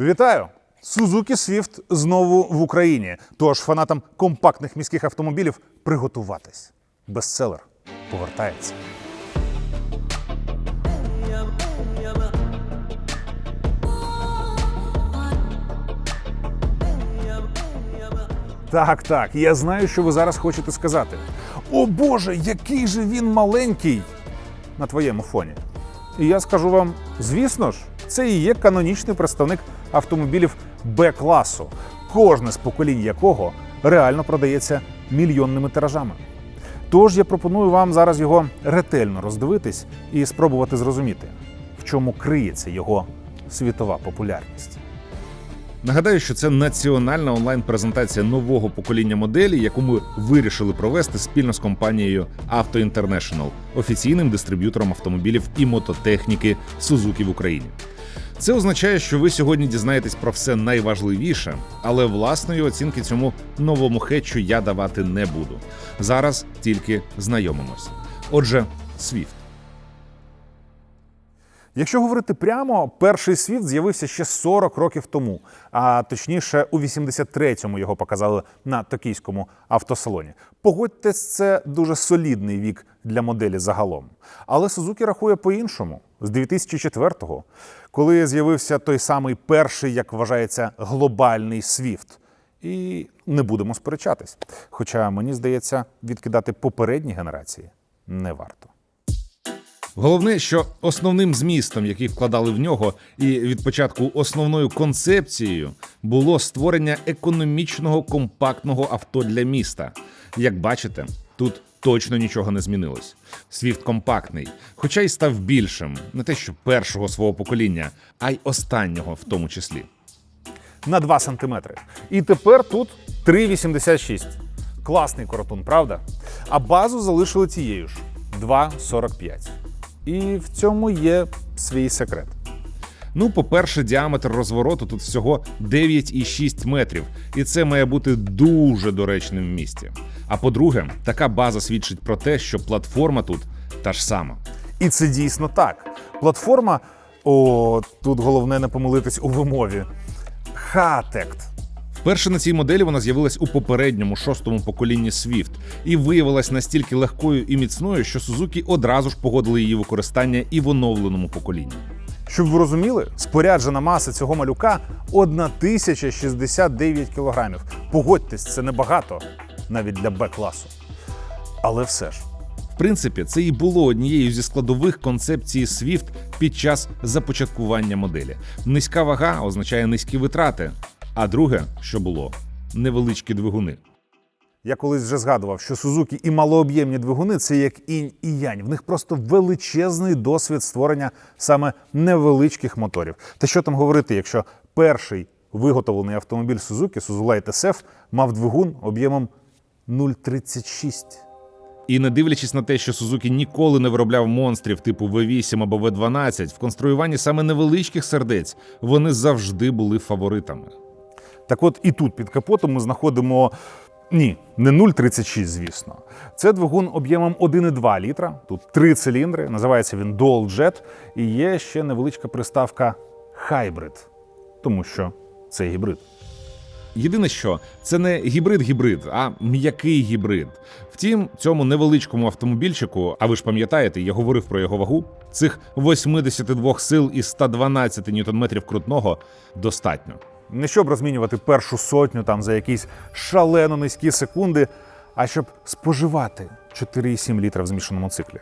Вітаю! Suzuki Swift знову в Україні. Тож фанатам компактних міських автомобілів приготуватись. Бестселер повертається. Так, так, я знаю, що ви зараз хочете сказати. О Боже, який же він маленький на твоєму фоні. І я скажу вам, звісно ж, це і є канонічний представник автомобілів Б-класу, кожне з поколінь якого реально продається мільйонними тиражами. Тож я пропоную вам зараз його ретельно роздивитись і спробувати зрозуміти, в чому криється його світова популярність. Нагадаю, що це національна онлайн-презентація нового покоління моделі, яку ми вирішили провести спільно з компанією Auto International, офіційним дистриб'ютором автомобілів і мототехніки Suzuki в Україні. Це означає, що ви сьогодні дізнаєтесь про все найважливіше, але власної оцінки цьому новому хетчу я давати не буду. Зараз тільки знайомимось. Отже, Swift. Якщо говорити прямо, перший Swift з'явився ще 40 років тому, а точніше, у 83-му його показали на токійському автосалоні. Погодьтесь, це дуже солідний вік для моделі загалом. Але Suzuki рахує по-іншому. З 2004-го, коли з'явився той самий перший, як вважається, глобальний Swift. І не будемо сперечатись. Хоча мені здається, відкидати попередні генерації не варто. Головне, що основним змістом, який вкладали в нього, і від початку основною концепцією було створення економічного компактного авто для міста. Як бачите, тут точно нічого не змінилось. Свіфт компактний, хоча й став більшим, не те, що першого свого покоління, а й останнього в тому числі. на 2 см. І тепер тут 3,86. Класний коротун, правда? А базу залишили тією ж 2,45. І в цьому є свій секрет. Ну, по-перше, діаметр розвороту тут всього 9,6 метрів, і це має бути дуже доречним в місті. А по-друге, така база свідчить про те, що платформа тут та ж сама. І це дійсно так. Платформа, о, тут головне не помилитись у вимові. Хатект. Вперше на цій моделі вона з'явилась у попередньому шостому поколінні Swift і виявилась настільки легкою і міцною, що Suzuki одразу ж погодили її використання і в оновленому поколінні. Щоб ви розуміли, споряджена маса цього малюка 1069 кілограмів. Погодьтесь, це небагато навіть для Б-класу. Але все ж. В принципі, це і було однією зі складових концепції Swift під час започаткування моделі. Низька вага означає низькі витрати. А друге, що було невеличкі двигуни. Я колись вже згадував, що Сузуки і малооб'ємні двигуни це як інь і янь. В них просто величезний досвід створення саме невеличких моторів. Та що там говорити, якщо перший виготовлений автомобіль Suzuki, Suzulite SF, мав двигун об'ємом 0,36. І не дивлячись на те, що Suzuki ніколи не виробляв монстрів типу V8 або V12, в конструюванні саме невеличких сердець вони завжди були фаворитами. Так от і тут під капотом ми знаходимо. Ні, не 0,36, звісно. Це двигун об'ємом 1,2 літра. Тут три циліндри. Називається він Dual Jet. І є ще невеличка приставка Hybrid, тому що це гібрид. Єдине, що це не гібрид-гібрид, а м'який гібрид. Втім, цьому невеличкому автомобільчику, а ви ж пам'ятаєте, я говорив про його вагу, цих 82 сил і 112 ньютон-метрів крутного достатньо. Не щоб розмінювати першу сотню там за якісь шалено низькі секунди, а щоб споживати 4,7 літра в змішаному циклі.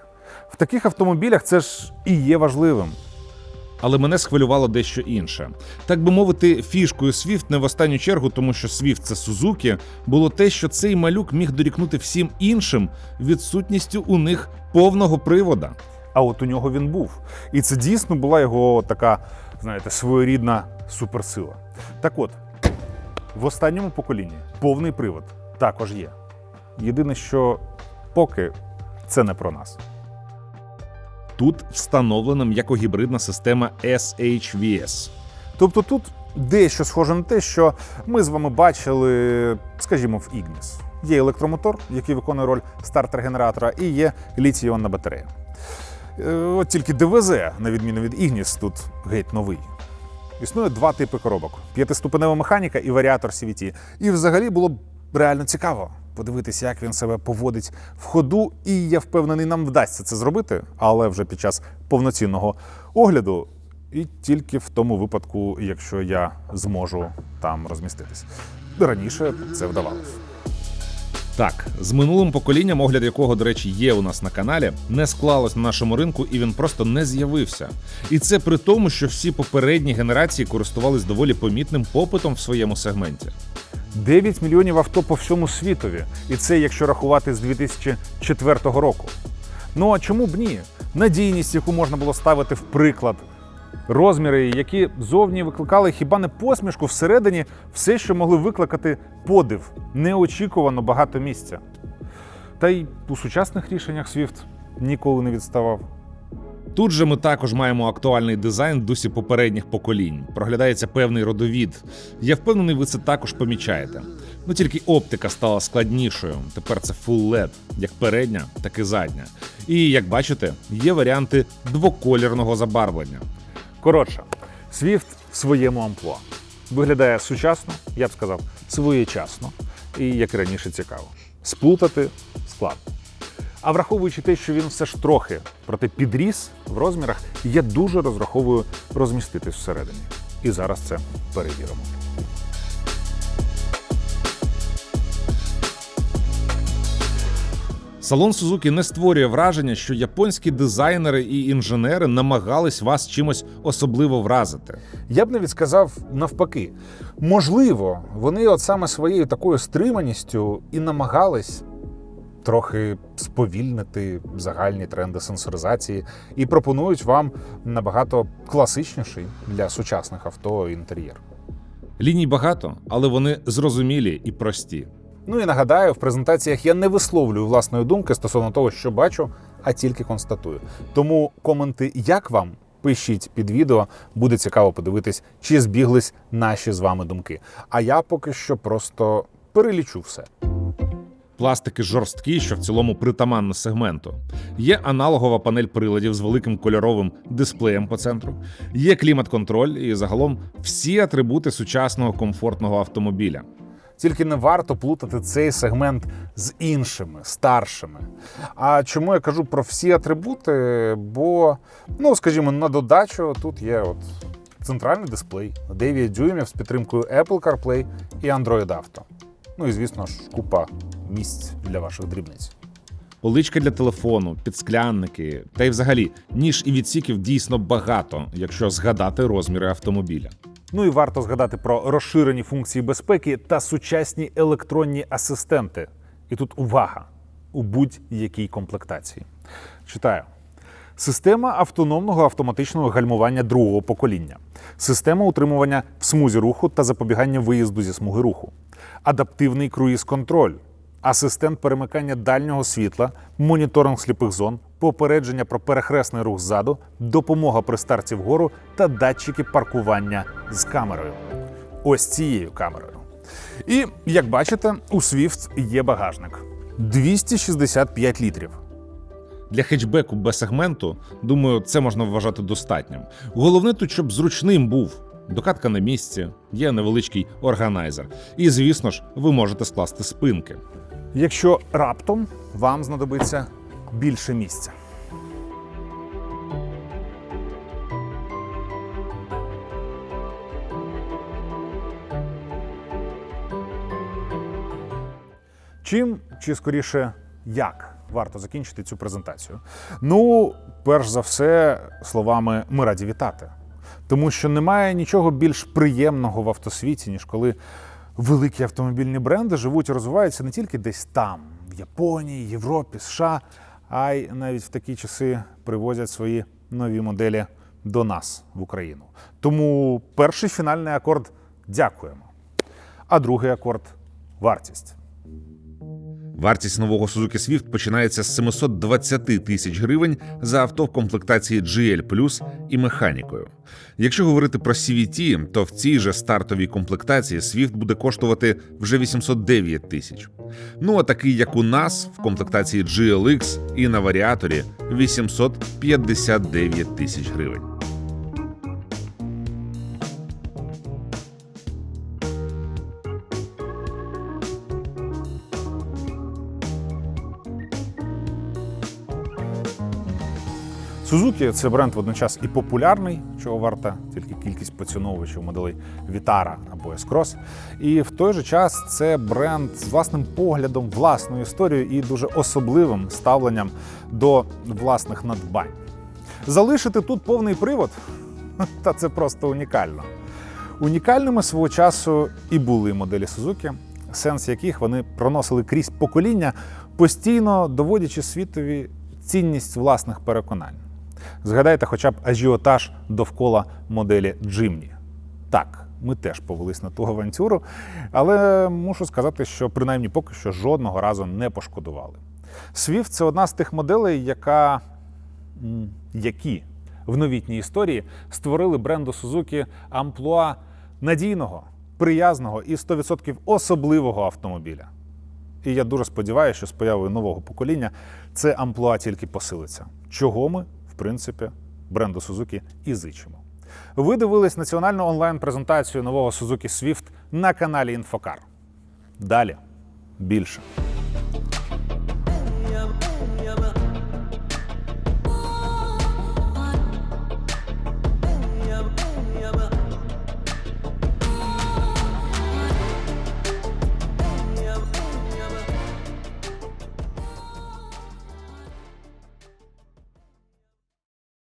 В таких автомобілях це ж і є важливим. Але мене схвилювало дещо інше. Так би мовити, фішкою Swift не в останню чергу, тому що Swift – це Suzuki, було те, що цей малюк міг дорікнути всім іншим відсутністю у них повного привода. А от у нього він був. І це дійсно була його така, знаєте, своєрідна суперсила. Так от, в останньому поколінні повний привод також є. Єдине, що поки це не про нас. Тут встановлена м'якогібридна система SHVS. Тобто тут дещо схоже на те, що ми з вами бачили, скажімо, в Ignis. Є електромотор, який виконує роль стартер-генератора, і є літій-іонна батарея. Е, От тільки ДВЗ, на відміну від Ignis, тут геть новий. Існує два типи коробок: п'ятиступенева механіка і варіатор CVT. І взагалі було б реально цікаво подивитися, як він себе поводить в ходу. І я впевнений, нам вдасться це зробити, але вже під час повноцінного огляду. І тільки в тому випадку, якщо я зможу там розміститись. Раніше це вдавалося. Так, з минулим поколінням, огляд якого, до речі, є у нас на каналі, не склалось на нашому ринку і він просто не з'явився. І це при тому, що всі попередні генерації користувались доволі помітним попитом в своєму сегменті. 9 мільйонів авто по всьому світові, і це якщо рахувати з 2004 року. Ну а чому б ні? Надійність, яку можна було ставити в приклад, розміри, які зовні викликали хіба не посмішку, всередині все, що могли викликати подив, неочікувано багато місця. Та й у сучасних рішеннях Swift ніколи не відставав. Тут же ми також маємо актуальний дизайн дусі попередніх поколінь. Проглядається певний родовід. Я впевнений, ви це також помічаєте. Ну тільки оптика стала складнішою. Тепер це Full LED, як передня, так і задня. І як бачите, є варіанти двоколірного забарвлення. Коротше, Swift в своєму амплуа. Виглядає сучасно, я б сказав, своєчасно і, як і раніше, цікаво. Сплутати складно. А враховуючи те, що він все ж трохи, проте підріс в розмірах, я дуже розраховую розміститись всередині. І зараз це перевіримо. Салон Сузуки не створює враження, що японські дизайнери і інженери намагались вас чимось особливо вразити. Я б навіть сказав навпаки. Можливо, вони от саме своєю такою стриманістю і намагались трохи сповільнити загальні тренди сенсоризації і пропонують вам набагато класичніший для сучасних авто інтер'єр. Ліній багато, але вони зрозумілі і прості. Ну і нагадаю, в презентаціях я не висловлюю власної думки стосовно того, що бачу, а тільки констатую. Тому коменти, як вам, пишіть під відео, буде цікаво подивитись, чи збіглись наші з вами думки. А я поки що просто перелічу все. Пластики жорсткі, що в цілому притаманно сегменту. Є аналогова панель приладів з великим кольоровим дисплеєм по центру. Є клімат-контроль і загалом всі атрибути сучасного комфортного автомобіля. Тільки не варто плутати цей сегмент з іншими, старшими. А чому я кажу про всі атрибути? Бо, ну скажімо, на додачу тут є от центральний дисплей 9 дюймів з підтримкою Apple CarPlay і Android Auto. Ну і звісно ж, купа місць для ваших дрібниць. Поличка для телефону, підсклянники, та й взагалі ніж і відсіків дійсно багато, якщо згадати розміри автомобіля. Ну і варто згадати про розширені функції безпеки та сучасні електронні асистенти. І тут увага у будь-якій комплектації. Читаю. Система автономного автоматичного гальмування другого покоління, система утримування в смузі руху та запобігання виїзду зі смуги руху, адаптивний круїз-контроль, асистент перемикання дальнього світла, моніторинг сліпих зон, попередження про перехресний рух ззаду, допомога при старті вгору та датчики паркування з камерою. Ось цією камерою. І як бачите, у Swift є багажник 265 літрів. Для хетчбеку Б-сегменту, думаю, це можна вважати достатнім. Головне тут, щоб зручним був. Докатка на місці, є невеличкий органайзер. І, звісно ж, ви можете скласти спинки. Якщо раптом вам знадобиться більше місця. Чим чи скоріше як варто закінчити цю презентацію? Ну, перш за все, словами ми раді вітати. Тому що немає нічого більш приємного в автосвіті, ніж коли великі автомобільні бренди живуть і розвиваються не тільки десь там, в Японії, Європі, США, а й навіть в такі часи привозять свої нові моделі до нас в Україну. Тому перший фінальний акорд дякуємо. А другий акорд вартість. Вартість нового Suzuki Swift починається з 720 тисяч гривень за авто в комплектації GL і механікою. Якщо говорити про CVT, то в цій же стартовій комплектації Swift буде коштувати вже 809 тисяч. Ну а такий, як у нас, в комплектації GLX і на варіаторі 859 тисяч гривень. Suzuki – це бренд водночас і популярний, чого варта тільки кількість поціновувачів моделей Vitara або S-Cross. І в той же час це бренд з власним поглядом, власною історією і дуже особливим ставленням до власних надбань. Залишити тут повний привод та це просто унікально. Унікальними свого часу і були моделі Suzuki, сенс яких вони проносили крізь покоління, постійно доводячи світові цінність власних переконань. Згадайте хоча б ажіотаж довкола моделі Jimny. Так, ми теж повелись на ту авантюру, але мушу сказати, що принаймні поки що жодного разу не пошкодували. Swift – це одна з тих моделей, яка які в новітній історії створили бренду Suzuki амплуа надійного, приязного і 100% особливого автомобіля. І я дуже сподіваюся, що з появою нового покоління це амплуа тільки посилиться, чого ми, принципі, бренду Suzuki і зичимо. Ви дивились національну онлайн-презентацію нового Suzuki Swift на каналі Інфокар. Далі більше.